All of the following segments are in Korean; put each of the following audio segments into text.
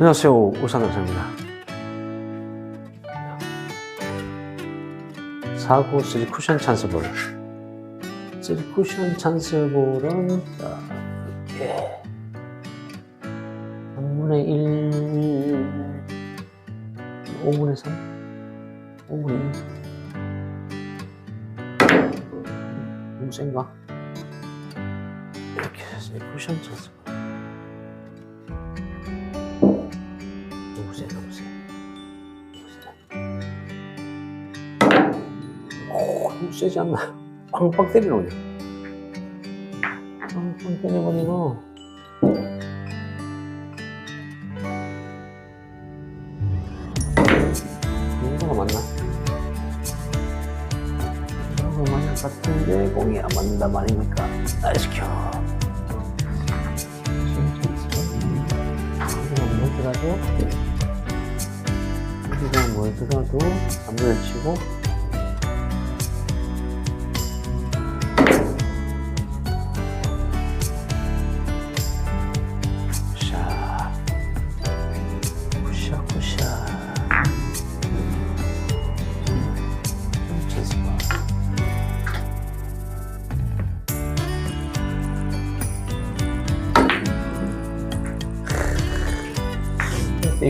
안녕하세요. 울산 강사입니다. 사고 3 쿠션 찬스볼. 3 쿠션 찬스볼은 딱 이렇게 3분의 1, 5분의 3, 5분의 1. 너무 센가? 이렇게 3 쿠션 찬스볼. 너무 세지 않나? 빵빵 거냐? 빵빵 때려버리고. 이거가 맞나? 이거가 맞는 것 같은데 공이 안 맞는다 말입니까? 날 시켜. 여기가 뭐더라도 여기가 뭐더라도 담배를 치고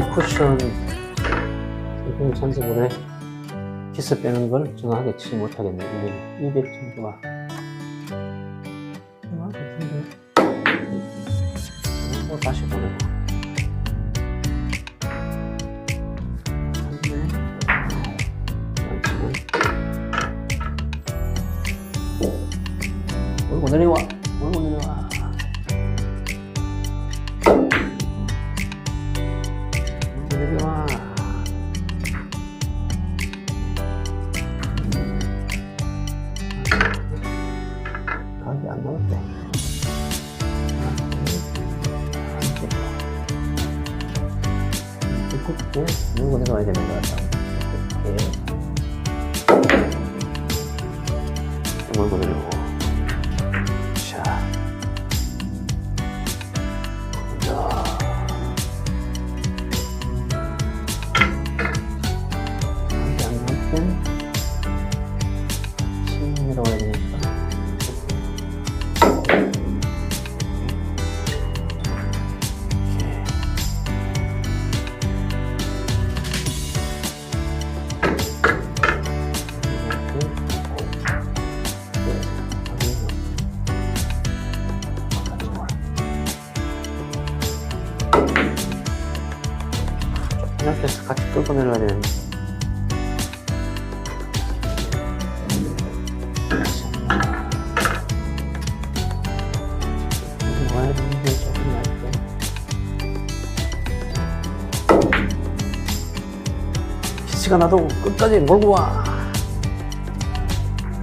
이 쿠션 상품 선생으로 키스 빼는 걸 정확하게 치지 못하겠네. 200, 200 정도가. 정확 같은데. 이거 다시 보내고. 맞네. 맞지만. 몰고 내려와. 몰고 내려와. 이렇게 물고 내려와야 되는 것 같다. 이렇게. 해서 같이 끌고 내려야 되는데. 기치가 나도 끝까지 몰고 와.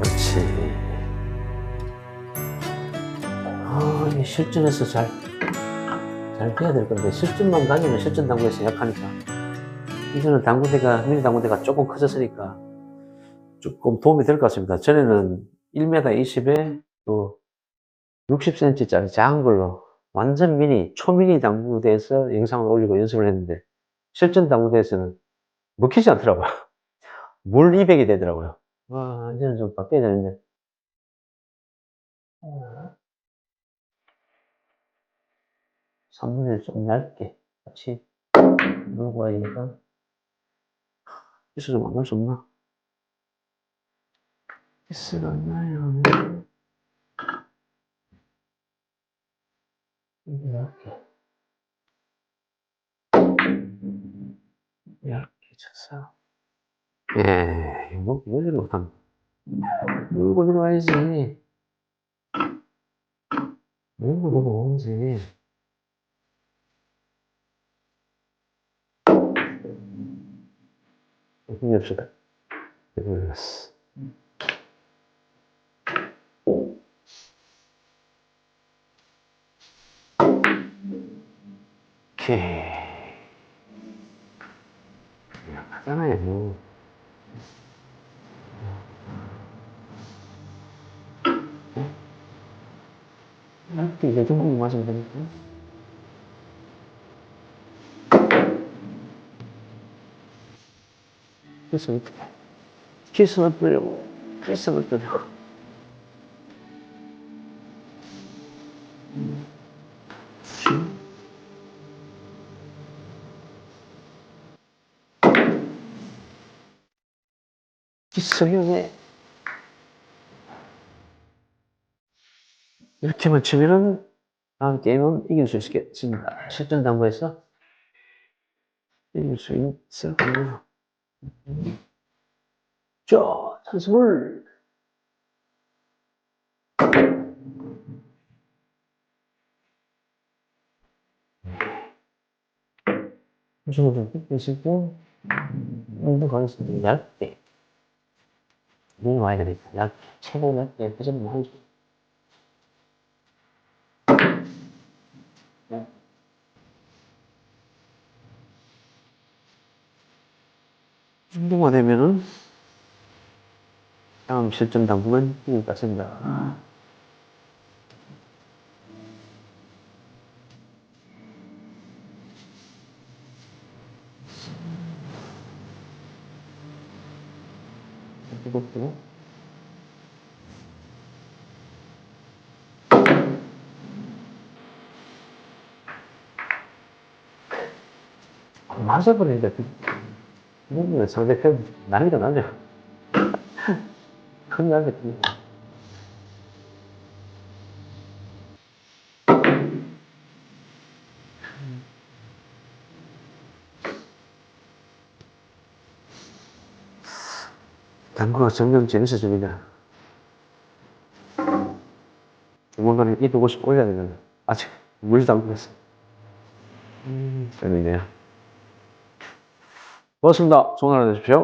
그렇지. 아, 실전에서 잘, 잘 돼야 될 건데, 실전만 다니면 실전 당구에서 약하니까. 이제는 당구대가, 미니 당구대가 조금 커졌으니까 조금 도움이 될 것 같습니다. 전에는 1m 20에 또 60cm짜리 작은 걸로 완전 미니, 초미니 당구대에서 영상을 올리고 연습을 했는데, 실전 당구대에서는 먹히지 않더라고요. 물 200이 되더라고요. 와, 이제는 좀 바뀌어야 되는데. 삼분을좀 얇게 같이 물고 와야 되니까. 키스 좀안할수 없나? 키스가 없나요? 이렇게. 이렇게 쳤어. 예, 이거, 왜 이래 못함. 물고 들어와야지. 물고 들어오지. 없어다. 몰랐어. 오케이. 하잖아요. 이렇게 이 정도 맞으면 되니까. 키스는, 키스는 뿌리고, 키스는 뿌리고. 기성형에 이렇게만 치면은 다음 게임은 이길 수 있겠습니다. 실전 당구에서 이길 수 있어. 자, 찬스볼. 무슨 좀 빼시고, 운동 가겠습니다. 얇게. 눈이 와야 되니까. 약, 최고 얇게, 회전 뭐 하죠. 운동화 되면은 다음 실전 이길 것 같습니다. 이것도 맞아버리니까 이거는 상대편 난이도 나죠. 큰 날겠지. 당구가 점점 재밌어집니다. 조만간에 이 두고씩 올려야 되는 아직 물도 안 끓였어. 음, 재밌네요. 고맙습니다. 좋은 하루 되십시오.